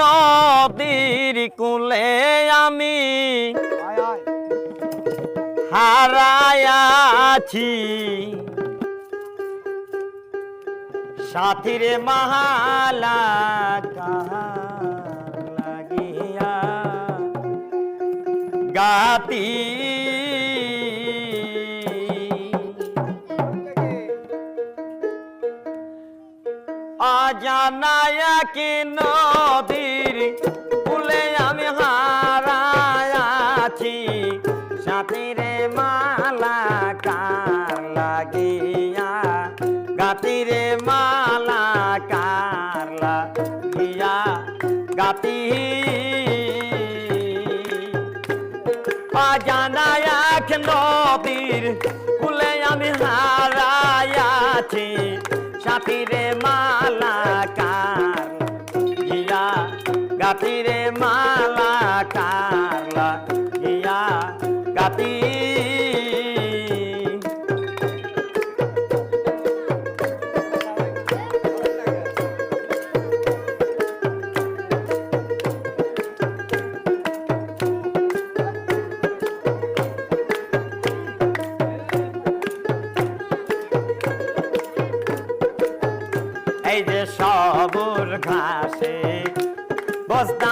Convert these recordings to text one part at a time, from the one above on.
নদীর কুলে আমি হারায়াছি সাথীর মহালা লাগিয়া গাতি অজানায়া কি নদীর কুলে আমি হারায়াছি সাথীরে মালা কার লাগিয়া, গাতিরে মালা কার লাগিয়া, গাতি অজানা এক নদীর মালা কারলা গিয়া গাতি। এই যে সবুর ঘাসে বসতাম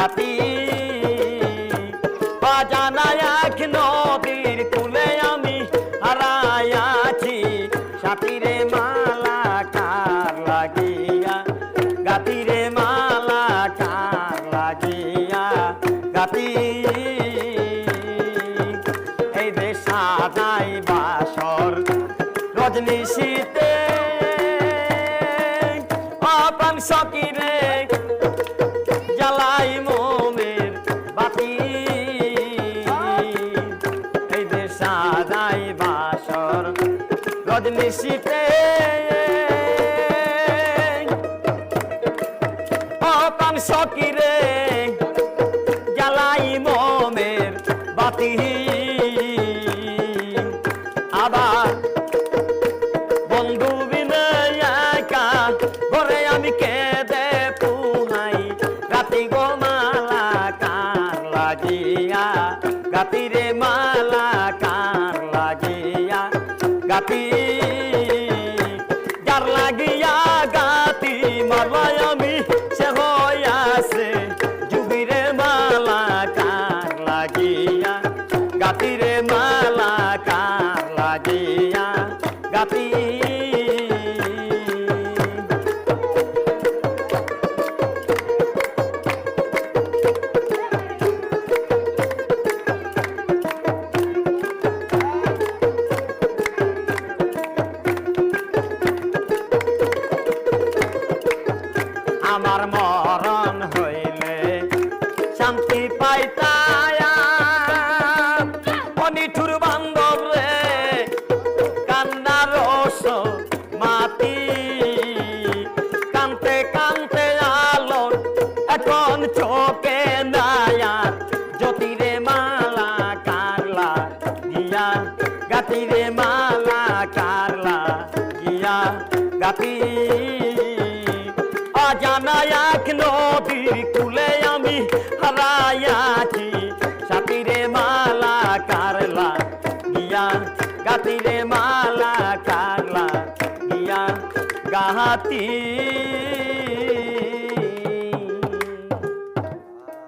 গাতি বাজানা নদীর কুলে আমি হারায়াছি মালা কার লাগিয়া গাতিরে মালা কার লাগিয়া গাতি এই যে সাদাই বাসর, রজনী শীতে সাদাই বাসর। রজনী শীতে অপান সকিরে জ্বালাই মোমের বাতি। আবার বন্ধু বিনয় একা ঘরে আমি কেঁদে পুহাই রাতি গো মালা কার লাগিয়া? গাতিরে মালা আমার মরণ হইলে শান্তি পাইতায়া গাতিরে মালা কারলা গিয়া গাতি। অজানা এক নদীর কুলে আমি হারাইয়াছি। সাথীরে মালা কারলা গিয়া গাতিরে মালা কারলা গিয়া গাহাতি।